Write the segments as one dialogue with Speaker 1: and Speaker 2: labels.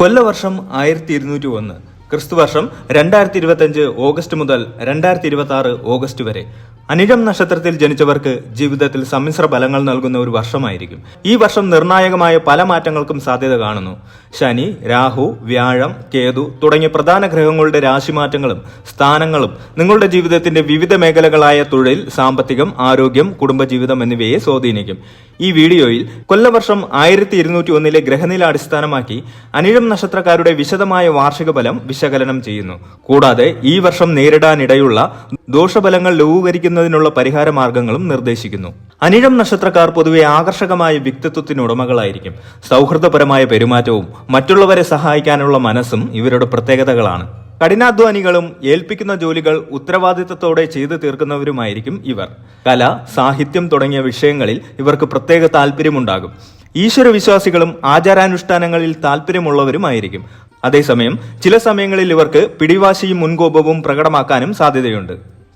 Speaker 1: കൊല്ലവർഷം ആയിരത്തി ഇരുന്നൂറ്റി ഒന്ന് ക്രിസ്തുവർഷം രണ്ടായിരത്തി ഇരുപത്തിയഞ്ച് ഓഗസ്റ്റ് മുതൽ രണ്ടായിരത്തി ഇരുപത്തി ആറ് ഓഗസ്റ്റ് വരെ. അനിഴം നക്ഷത്രത്തിൽ ജനിച്ചവർക്ക് ജീവിതത്തിൽ സമ്മിശ്ര ഫലങ്ങൾ നൽകുന്ന ഒരു വർഷമായിരിക്കും. ഈ വർഷം നിർണായകമായ പല മാറ്റങ്ങൾക്കും സാധ്യത കാണുന്നു. ശനി രാഹു വ്യാഴം കേതു തുടങ്ങിയ പ്രധാന ഗ്രഹങ്ങളുടെ രാശിമാറ്റങ്ങളും സ്ഥാനങ്ങളും നിങ്ങളുടെ ജീവിതത്തിന്റെ വിവിധ മേഖലകളായ തൊഴിൽ സാമ്പത്തികം ആരോഗ്യം കുടുംബജീവിതം എന്നിവയെ സ്വാധീനിക്കും. ഈ വീഡിയോയിൽ കൊല്ലവർഷം ആയിരത്തി ഇരുന്നൂറ്റി ഒന്നിലെ ഗ്രഹനില അടിസ്ഥാനമാക്കി അനിഴം നക്ഷത്രക്കാരുടെ വിശദമായ വാർഷിക ഫലം വിശകലനം ചെയ്യുന്നു. കൂടാതെ ഈ വർഷം നേരിടാനിടയുള്ള ദോഷഫലങ്ങൾ ലഘൂകരിക്കുന്നതിനുള്ള പരിഹാര മാർഗങ്ങളും നിർദ്ദേശിക്കുന്നു. അനിഴം നക്ഷത്രക്കാർ പൊതുവെ ആകർഷകമായ വ്യക്തിത്വത്തിന് ഉടമകളായിരിക്കും. സൗഹൃദപരമായ പെരുമാറ്റവും മറ്റുള്ളവരെ സഹായിക്കാനുള്ള മനസ്സും ഇവരുടെ പ്രത്യേകതകളാണ്. കഠിനാധ്വാനികളും ഏൽപ്പിക്കുന്ന ജോലികൾ ഉത്തരവാദിത്തത്തോടെ ചെയ്തു തീർക്കുന്നവരുമായിരിക്കും ഇവർ. കല സാഹിത്യം തുടങ്ങിയ വിഷയങ്ങളിൽ ഇവർക്ക് പ്രത്യേക താല്പര്യമുണ്ടാകും ഈശ്വരവിശ്വാസികളും ആചാരാനുഷ്ഠാനങ്ങളിൽ താല്പര്യമുള്ളവരുമായിരിക്കും അതേസമയം ചില സമയങ്ങളിൽ ഇവർക്ക് പിടിവാശിയും മുൻകോപവും പ്രകടമാക്കാനും സാധ്യതയുണ്ട്.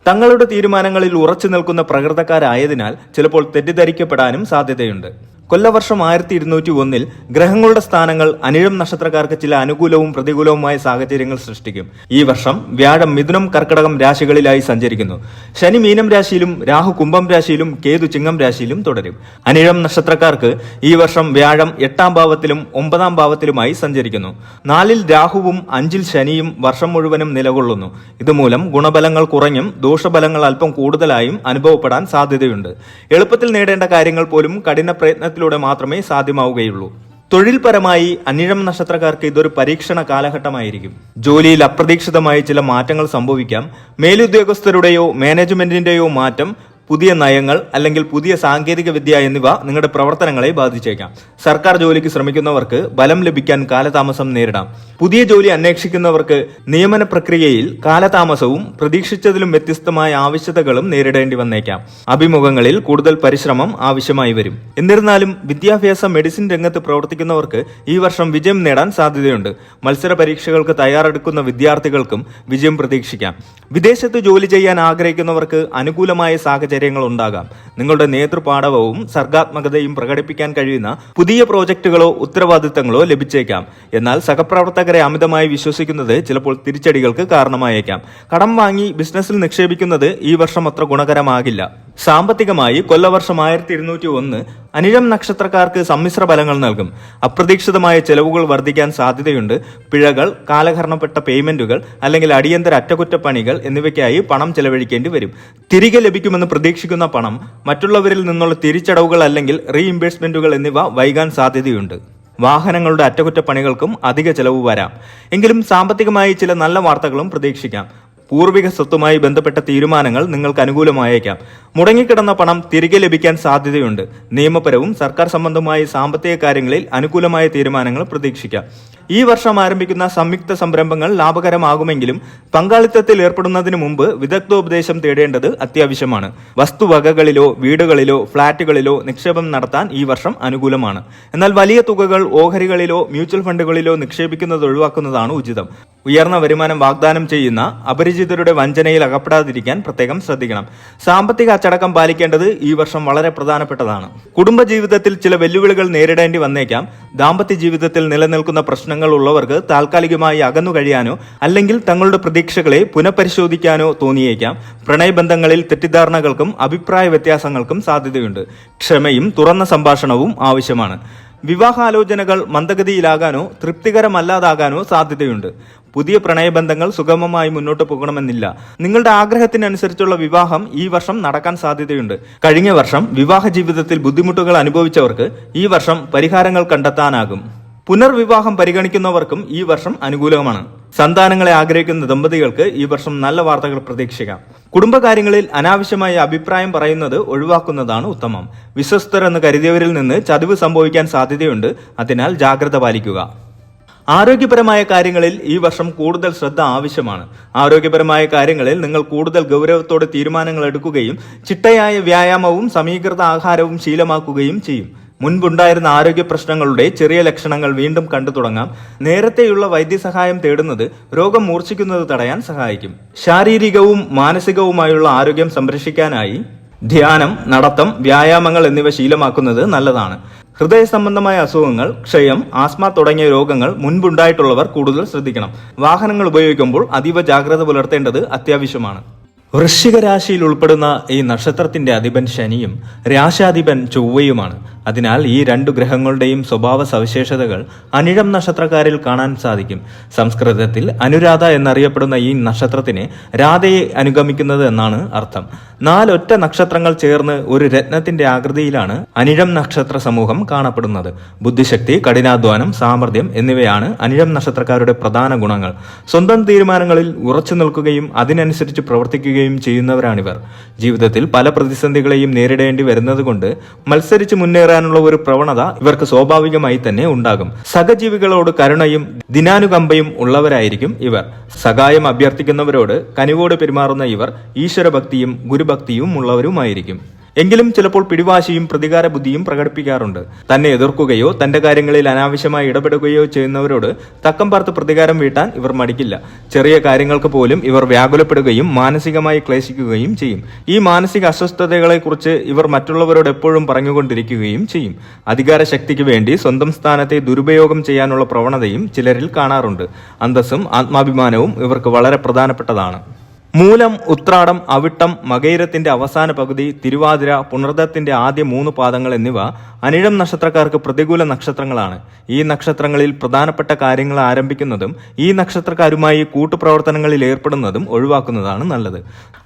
Speaker 1: തങ്ങളുടെ തീരുമാനങ്ങളിൽ ഉറച്ചു നിൽക്കുന്ന പ്രകൃതക്കാരായതിനാൽ ചിലപ്പോൾ തെറ്റിദ്ധരിക്കപ്പെടാനും സാധ്യതയുണ്ട്. കൊല്ലവർഷം ആയിരത്തി ഇരുന്നൂറ്റി ഒന്നിൽ ഗ്രഹങ്ങളുടെ സ്ഥാനങ്ങൾ അനിഴം നക്ഷത്രക്കാർക്ക് ചില അനുകൂലവും പ്രതികൂലവുമായ സാഹചര്യങ്ങൾ സൃഷ്ടിക്കും. ഈ വർഷം വ്യാഴം മിഥുനം കർക്കടകം രാശികളിലായി സഞ്ചരിക്കുന്നു. ശനി മീനം രാശിയിലും രാഹു കുംഭം രാശിയിലും കേതു ചിങ്ങം രാശിയിലും തുടരും. അനിഴം നക്ഷത്രക്കാർക്ക് ഈ വർഷം വ്യാഴം എട്ടാം ഭാവത്തിലും ഒമ്പതാം ഭാവത്തിലുമായി സഞ്ചരിക്കുന്നു. നാലിൽ രാഹുവും അഞ്ചിൽ ശനിയും വർഷം മുഴുവനും നിലകൊള്ളുന്നു. ഇതുമൂലം ഗുണബലങ്ങൾ കുറഞ്ഞും ദോഷബലങ്ങൾ അല്പം കൂടുതലായും അനുഭവപ്പെടാൻ സാധ്യതയുണ്ട്. എളുപ്പത്തിൽ നേടേണ്ട കാര്യങ്ങൾ പോലും കഠിന പ്രയത്നത്തിലൂടെ മാത്രമേ സാധ്യമാവുകയുള്ളൂ. തൊഴിൽപരമായി അനിഴം നക്ഷത്രക്കാർക്ക് ഇതൊരു പരീക്ഷണ കാലഘട്ടമായിരിക്കും. ജോലിയിൽ അപ്രതീക്ഷിതമായി ചില മാറ്റങ്ങൾ സംഭവിക്കാം. മേലുദ്യോഗസ്ഥരുടെയോ മാനേജ്മെന്റിന്റെയോ മാറ്റം പുതിയ നയങ്ങൾ അല്ലെങ്കിൽ പുതിയ സാങ്കേതിക വിദ്യ എന്നിവ നിങ്ങളുടെ പ്രവർത്തനങ്ങളെ ബാധിച്ചേക്കാം. സർക്കാർ ജോലിക്ക് ശ്രമിക്കുന്നവർക്ക് ബലം ലഭിക്കാൻ കാലതാമസം നേരിടാം. പുതിയ ജോലി അന്വേഷിക്കുന്നവർക്ക് നിയമന പ്രക്രിയയിൽ കാലതാമസവും പ്രതീക്ഷിച്ചതിലും വ്യത്യസ്തമായ ആവശ്യതകളും നേരിടേണ്ടി വന്നേക്കാം. അഭിമുഖങ്ങളിൽ കൂടുതൽ പരിശ്രമം ആവശ്യമായി വരും. എന്നിരുന്നാലും വിദ്യാഭ്യാസ മെഡിസിൻ രംഗത്ത് പ്രവർത്തിക്കുന്നവർക്ക് ഈ വർഷം വിജയം നേടാൻ സാധ്യതയുണ്ട്. മത്സര പരീക്ഷകൾക്ക് തയ്യാറെടുക്കുന്ന വിദ്യാർത്ഥികൾക്കും വിജയം പ്രതീക്ഷിക്കാം. വിദേശത്ത് ജോലി ചെയ്യാൻ ആഗ്രഹിക്കുന്നവർക്ക് അനുകൂലമായ സാഹചര്യങ്ങൾ ഉണ്ടാകാം. നിങ്ങളുടെ നേതൃപാടവവും സർഗാത്മകതയും പ്രകടിപ്പിക്കാൻ കഴിയുന്ന പുതിയ പ്രോജക്റ്റുകളോ ഉത്തരവാദിത്തങ്ങളോ ലഭിച്ചേക്കാം. എന്നാൽ സഹപ്രവർത്തകരെ അമിതമായി വിശ്വസിക്കുന്നത് ചിലപ്പോൾ തിരിച്ചടികൾക്ക് കാരണമായേക്കാം. കടം വാങ്ങി ബിസിനസ്സിൽ നിക്ഷേപിക്കുന്നത് ഈ വർഷം അത്ര ഗുണകരമാകില്ല. സാമ്പത്തികമായി കൊല്ലവർഷം ആയിരത്തി ഇരുന്നൂറ്റി ഒന്ന് അനിഴം നക്ഷത്രക്കാർക്ക് സമ്മിശ്ര ഫലങ്ങൾ നൽകും. അപ്രതീക്ഷിതമായ ചെലവുകൾ വർദ്ധിക്കാൻ സാധ്യതയുണ്ട്. പിഴകൾ കാലഹരണപ്പെട്ട പേയ്മെന്റുകൾ അല്ലെങ്കിൽ അടിയന്തര അറ്റകുറ്റപ്പണികൾ എന്നിവയ്ക്കായി പണം ചെലവഴിക്കേണ്ടി വരും. തിരികെ ലഭിക്കുമെന്ന് പ്രതീക്ഷിക്കുന്ന പണം മറ്റുള്ളവരിൽ നിന്നുള്ള തിരിച്ചടവുകൾ അല്ലെങ്കിൽ റീഇംബേഴ്സ്മെന്റുകൾ എന്നിവ വൈകാൻ സാധ്യതയുണ്ട്. വാഹനങ്ങളുടെ അറ്റകുറ്റപ്പണികൾക്കും അധിക ചെലവ് വരാം. എങ്കിലും സാമ്പത്തികമായി ചില നല്ല വാർത്തകളും പ്രതീക്ഷിക്കാം. പൂർവിക സ്വത്തുമായി ബന്ധപ്പെട്ട തീരുമാനങ്ങൾ നിങ്ങൾക്ക് അനുകൂലമായേക്കാം. മുടങ്ങിക്കിടന്ന പണം തിരികെ ലഭിക്കാൻ സാധ്യതയുണ്ട്. നിയമപരവും സർക്കാർ സംബന്ധമായ സാമ്പത്തിക കാര്യങ്ങളിൽ അനുകൂലമായ തീരുമാനങ്ങൾ പ്രതീക്ഷിക്കാം. ഈ വർഷം ആരംഭിക്കുന്ന സംയുക്ത സംരംഭങ്ങൾ ലാഭകരമാകുമെങ്കിലും പങ്കാളിത്തത്തിൽ ഏർപ്പെടുന്നതിന് മുമ്പ് വിദഗ്ധോപദേശം തേടേണ്ടത് അത്യാവശ്യമാണ്. വസ്തുവകകളിലോ വീടുകളിലോ ഫ്ളാറ്റുകളിലോ നിക്ഷേപം നടത്താൻ ഈ വർഷം അനുകൂലമാണ്. എന്നാൽ വലിയ തുകകൾ ഓഹരികളിലോ മ്യൂച്വൽ ഫണ്ടുകളിലോ നിക്ഷേപിക്കുന്നത് ഒഴിവാക്കുന്നതാണ് ഉചിതം. ഉയർന്ന വരുമാനം വാഗ്ദാനം ചെയ്യുന്ന അപരിചിതരുടെ വഞ്ചനയിൽ അകപ്പെടാതിരിക്കാൻ പ്രത്യേകം ശ്രദ്ധിക്കണം. സാമ്പത്തിക അച്ചടക്കം പാലിക്കേണ്ടത് ഈ വർഷം വളരെ പ്രധാനപ്പെട്ടതാണ്. കുടുംബജീവിതത്തിൽ ചില വെല്ലുവിളികൾ നേരിടേണ്ടി വന്നേക്കാം. ദാമ്പത്യ ജീവിതത്തിൽ നിലനിൽക്കുന്ന പ്രശ്നങ്ങൾ ഉള്ളവർക്ക് താൽക്കാലികമായി അകന്നു കഴിയാനോ അല്ലെങ്കിൽ തങ്ങളുടെ പ്രതീക്ഷകളെ പുനഃപരിശോധിക്കാനോ തോന്നിയേക്കാം. പ്രണയബന്ധങ്ങളിൽ തെറ്റിദ്ധാരണകൾക്കും അഭിപ്രായ വ്യത്യാസങ്ങൾക്കും സാധ്യതയുണ്ട്. ക്ഷമയും തുറന്ന സംഭാഷണവും ആവശ്യമാണ്. വിവാഹാലോചനകൾ മന്ദഗതിയിലാകാനോ തൃപ്തികരമല്ലാതാകാനോ സാധ്യതയുണ്ട്. പുതിയ പ്രണയബന്ധങ്ങൾ സുഗമമായി മുന്നോട്ട് പോകണമെന്നില്ല. നിങ്ങളുടെ ആഗ്രഹത്തിനനുസരിച്ചുള്ള വിവാഹം ഈ വർഷം നടക്കാൻ സാധ്യതയുണ്ട്. കഴിഞ്ഞ വർഷം വിവാഹ ജീവിതത്തിൽ ബുദ്ധിമുട്ടുകൾ അനുഭവിച്ചവർക്ക് ഈ വർഷം പരിഹാരങ്ങൾ കണ്ടെത്താനാകും. പുനർവിവാഹം പരിഗണിക്കുന്നവർക്കും ഈ വർഷം അനുകൂലമാണ്. സന്താനങ്ങളെ ആഗ്രഹിക്കുന്ന ദമ്പതികൾക്ക് ഈ വർഷം നല്ല വാർത്തകൾ പ്രതീക്ഷിക്കാം. കുടുംബകാര്യങ്ങളിൽ അനാവശ്യമായ അഭിപ്രായം പറയുന്നത് ഒഴിവാക്കുന്നതാണ് ഉത്തമം. വിശ്വസ്തരെന്ന് കരുതിയവരിൽ നിന്ന് ചതിവ് സംഭവിക്കാൻ സാധ്യതയുണ്ട്. അതിനാൽ ജാഗ്രത പാലിക്കുക. ആരോഗ്യപരമായ കാര്യങ്ങളിൽ ഈ വർഷം കൂടുതൽ ശ്രദ്ധ ആവശ്യമാണ്. ആരോഗ്യപരമായ കാര്യങ്ങളിൽ നിങ്ങൾ കൂടുതൽ ഗൗരവത്തോടെ തീരുമാനങ്ങൾ എടുക്കുകയും ചിട്ടയായ വ്യായാമവും സമീകൃത ആഹാരവും ശീലമാക്കുകയും ചെയ്യും. മുൻപുണ്ടായിരുന്ന ആരോഗ്യ പ്രശ്നങ്ങളുടെ ചെറിയ ലക്ഷണങ്ങൾ വീണ്ടും കണ്ടു തുടങ്ങാം. നേരത്തെയുള്ള വൈദ്യസഹായം തേടുന്നത് രോഗം മൂർച്ഛിക്കുന്നത് തടയാൻ സഹായിക്കും. ശാരീരികവും മാനസികവുമായുള്ള ആരോഗ്യം സംരക്ഷിക്കാനായി ധ്യാനം നടത്തം വ്യായാമങ്ങൾ എന്നിവ ശീലമാക്കുന്നത് നല്ലതാണ്. ഹൃദയ സംബന്ധമായ അസുഖങ്ങൾ ക്ഷയം ആസ്മ തുടങ്ങിയ രോഗങ്ങൾ മുൻപുണ്ടായിട്ടുള്ളവർ കൂടുതൽ ശ്രദ്ധിക്കണം. വാഹനങ്ങൾ ഉപയോഗിക്കുമ്പോൾ അതീവ ജാഗ്രത പുലർത്തേണ്ടത് അത്യാവശ്യമാണ്. വൃശ്ചിക രാശിയിൽ ഉൾപ്പെടുന്ന ഈ നക്ഷത്രത്തിന്റെ അധിപൻ ശനിയും രാശാധിപൻ ചൊവ്വയുമാണ്. അതിനാൽ ഈ രണ്ടു ഗ്രഹങ്ങളുടെയും സ്വഭാവ സവിശേഷതകൾ അനിഴം നക്ഷത്രക്കാരിൽ കാണാൻ സാധിക്കും. സംസ്കൃതത്തിൽ അനുരാധ എന്നറിയപ്പെടുന്ന ഈ നക്ഷത്രത്തിന് രാധയെ അനുഗമിക്കുന്നത് എന്നാണ് അർത്ഥം. നാലൊറ്റ നക്ഷത്രങ്ങൾ ചേർന്ന് ഒരു രത്നത്തിന്റെ ആകൃതിയിലാണ് അനിഴം നക്ഷത്ര സമൂഹം കാണപ്പെടുന്നത്. ബുദ്ധിശക്തി കഠിനാധ്വാനം സാമർഥ്യം എന്നിവയാണ് അനിഴം നക്ഷത്രക്കാരുടെ പ്രധാന ഗുണങ്ങൾ. സ്വന്തം തീരുമാനങ്ങളിൽ ഉറച്ചു നിൽക്കുകയും അതിനനുസരിച്ച് പ്രവർത്തിക്കുകയും ചെയ്യുന്നവരാണിവർ. ജീവിതത്തിൽ പല പ്രതിസന്ധികളെയും നേരിടേണ്ടി വരുന്നതുകൊണ്ട് മത്സരിച്ച് മുന്നേറാനുള്ള ഒരു പ്രവണത ഇവർക്ക് സ്വാഭാവികമായി തന്നെ ഉണ്ടാകും. സഹജീവികളോട് കരുണയും ദിനാനുകമ്പയും ഉള്ളവരായിരിക്കും ഇവർ. സഹായം അഭ്യർത്ഥിക്കുന്നവരോട് കനിവോട് പെരുമാറുന്ന ഇവർ ഈശ്വരഭക്തിയും ഗുരുഭക്തിയും ഉള്ളവരുമായിരിക്കും. എങ്കിലും ചിലപ്പോൾ പിടിവാശിയും പ്രതികാര ബുദ്ധിയും പ്രകടിപ്പിക്കാറുണ്ട്. തന്നെ എതിർക്കുകയോ തന്റെ കാര്യങ്ങളിൽ അനാവശ്യമായി ഇടപെടുകയോ ചെയ്യുന്നവരോട് തക്കം പാർത്ത് പ്രതികാരം വീട്ടാൻ ഇവർ മടിക്കില്ല. ചെറിയ കാര്യങ്ങൾക്ക് പോലും ഇവർ വ്യാകുലപ്പെടുകയും മാനസികമായി ക്ലേശിക്കുകയും ചെയ്യും. ഈ മാനസിക അസ്വസ്ഥതകളെക്കുറിച്ച് ഇവർ മറ്റുള്ളവരോട് എപ്പോഴും പറഞ്ഞുകൊണ്ടിരിക്കുകയും ചെയ്യും. അധികാര ശക്തിക്ക് വേണ്ടി സ്വന്തം സ്ഥാനത്തെ ദുരുപയോഗം ചെയ്യാനുള്ള പ്രവണതയും ചിലരിൽ കാണാറുണ്ട്. അന്തസ്സും ആത്മാഭിമാനവും ഇവർക്ക് വളരെ പ്രധാനപ്പെട്ടതാണ്. മൂലം ഉത്രാടം അവിട്ടം മകയിരത്തിന്റെ അവസാന പകുതി തിരുവാതിര പുണർദത്തിന്റെ ആദ്യ മൂന്ന് പാദങ്ങൾ എന്നിവ അനിഴം നക്ഷത്രക്കാർക്ക് പ്രതികൂല നക്ഷത്രങ്ങളാണ്. ഈ നക്ഷത്രങ്ങളിൽ പ്രധാനപ്പെട്ട കാര്യങ്ങൾ ആരംഭിക്കുന്നതും ഈ നക്ഷത്രക്കാരുമായി കൂട്ടുപ്രവർത്തനങ്ങളിൽ ഏർപ്പെടുന്നതും ഒഴിവാക്കുന്നതാണ് നല്ലത്.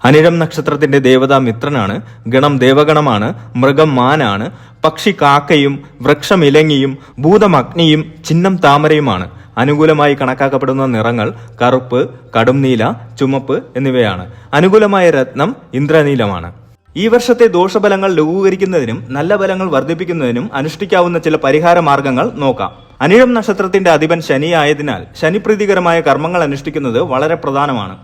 Speaker 1: അനിഴം നക്ഷത്രത്തിന്റെ ദേവത മിത്രനാണ് ഗണം ദേവഗണമാണ് മൃഗം മാനാണ് പക്ഷി കാക്കയും വൃക്ഷം ഇലങ്ങിയും ഭൂതം അഗ്നിയും ചിഹ്നം താമരയുമാണ്. അനുകൂലമായി കണക്കാക്കപ്പെടുന്ന നിറങ്ങൾ കറുപ്പ് കടും നീല ചുമപ്പ് എന്നിവയാണ്. അനുകൂലമായ രത്നം ഇന്ദ്രനീലമാണ്. ഈ വർഷത്തെ ദോഷഫലങ്ങൾ ലഘൂകരിക്കുന്നതിനും നല്ല ഫലങ്ങൾ വർദ്ധിപ്പിക്കുന്നതിനും അനുഷ്ഠിക്കാവുന്ന ചില പരിഹാര മാർഗങ്ങൾ നോക്കാം. അനിഴം നക്ഷത്രത്തിന്റെ അധിപൻ ശനിയായതിനാൽ ശനിപ്രീതികരമായ കർമ്മങ്ങൾ അനുഷ്ഠിക്കുന്നത് വളരെ പ്രധാനമാണ്.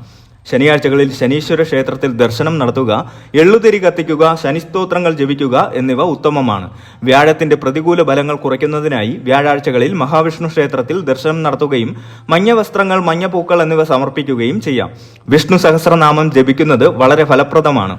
Speaker 1: ശനിയാഴ്ചകളിൽ ശനീശ്വര ക്ഷേത്രത്തിൽ ദർശനം നടത്തുക എള്ളുതിരി കത്തിക്കുക ശനിസ്തോത്രങ്ങൾ ജപിക്കുക എന്നിവ ഉത്തമമാണ്. വ്യാഴത്തിന്റെ പ്രതികൂല ബലങ്ങൾ കുറയ്ക്കുന്നതിനായി വ്യാഴാഴ്ചകളിൽ മഹാവിഷ്ണു ക്ഷേത്രത്തിൽ ദർശനം നടത്തുകയും മഞ്ഞ വസ്ത്രങ്ങൾ മഞ്ഞപ്പൂക്കൾ എന്നിവ സമർപ്പിക്കുകയും ചെയ്യാം. വിഷ്ണു സഹസ്രനാമം ജപിക്കുന്നത് വളരെ ഫലപ്രദമാണ്.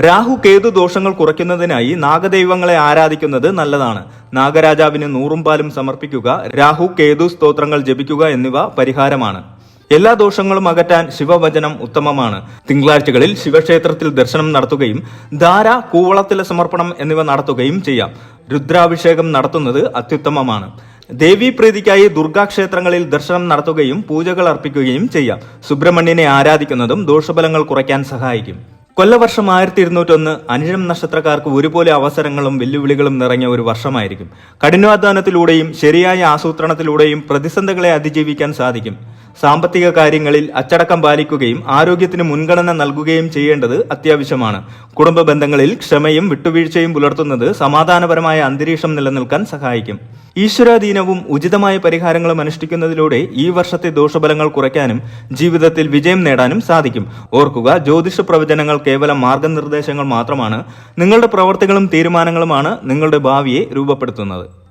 Speaker 1: രാഹു കേതു ദോഷങ്ങൾ കുറയ്ക്കുന്നതിനായി നാഗദൈവങ്ങളെ ആരാധിക്കുന്നത് നല്ലതാണ്. നാഗരാജാവിന് നൂറും പാലും സമർപ്പിക്കുക രാഹു കേതു സ്തോത്രങ്ങൾ ജപിക്കുക എന്നിവ പരിഹാരമാണ്. എല്ലാ ദോഷങ്ങളും അകറ്റാൻ ശിവവചനം ഉത്തമമാണ്. തിങ്കളാഴ്ചകളിൽ ശിവക്ഷേത്രത്തിൽ ദർശനം നടത്തുകയും ധാര കൂവളത്തിലെ സമർപ്പണം എന്നിവ നടത്തുകയും ചെയ്യാം. രുദ്രാഭിഷേകം നടത്തുന്നത് അത്യുത്തമമാണ്. ദേവീപ്രീതിക്കായി ദുർഗാക്ഷേത്രങ്ങളിൽ ദർശനം നടത്തുകയും പൂജകൾ അർപ്പിക്കുകയും ചെയ്യാം. സുബ്രഹ്മണ്യനെ ആരാധിക്കുന്നതും ദോഷഫലങ്ങൾ കുറയ്ക്കാൻ സഹായിക്കും. കൊല്ലവർഷം ആയിരത്തി ഇരുന്നൂറ്റൊന്ന് അനിഴം നക്ഷത്രക്കാർക്ക് ഒരുപോലെ അവസരങ്ങളും വെല്ലുവിളികളും നിറഞ്ഞ ഒരു വർഷമായിരിക്കും. കഠിനാധ്വാനത്തിലൂടെയും ശരിയായ ആസൂത്രണത്തിലൂടെയും പ്രതിസന്ധികളെ അതിജീവിക്കാൻ സാധിക്കും. സാമ്പത്തിക കാര്യങ്ങളിൽ അച്ചടക്കം പാലിക്കുകയും ആരോഗ്യത്തിന് മുൻഗണന നൽകുകയും ചെയ്യേണ്ടത് അത്യാവശ്യമാണ്. കുടുംബ ബന്ധങ്ങളിൽ ക്ഷമയും വിട്ടുവീഴ്ചയും പുലർത്തുന്നത് സമാധാനപരമായ അന്തരീക്ഷം നിലനിൽക്കാൻ സഹായിക്കും. ഈശ്വരാധീനവും ഉചിതമായ പരിഹാരങ്ങളും അനുഷ്ഠിക്കുന്നതിലൂടെ ഈ വർഷത്തെ ദോഷഫലങ്ങൾ കുറയ്ക്കാനും ജീവിതത്തിൽ വിജയം നേടാനും സാധിക്കും. ഓർക്കുക ജ്യോതിഷ പ്രവചനങ്ങൾ കേവലം മാർഗനിർദ്ദേശങ്ങൾ മാത്രമാണ്. നിങ്ങളുടെ പ്രവർത്തികളും തീരുമാനങ്ങളുമാണ് നിങ്ങളുടെ ഭാവിയെ രൂപപ്പെടുത്തുന്നത്.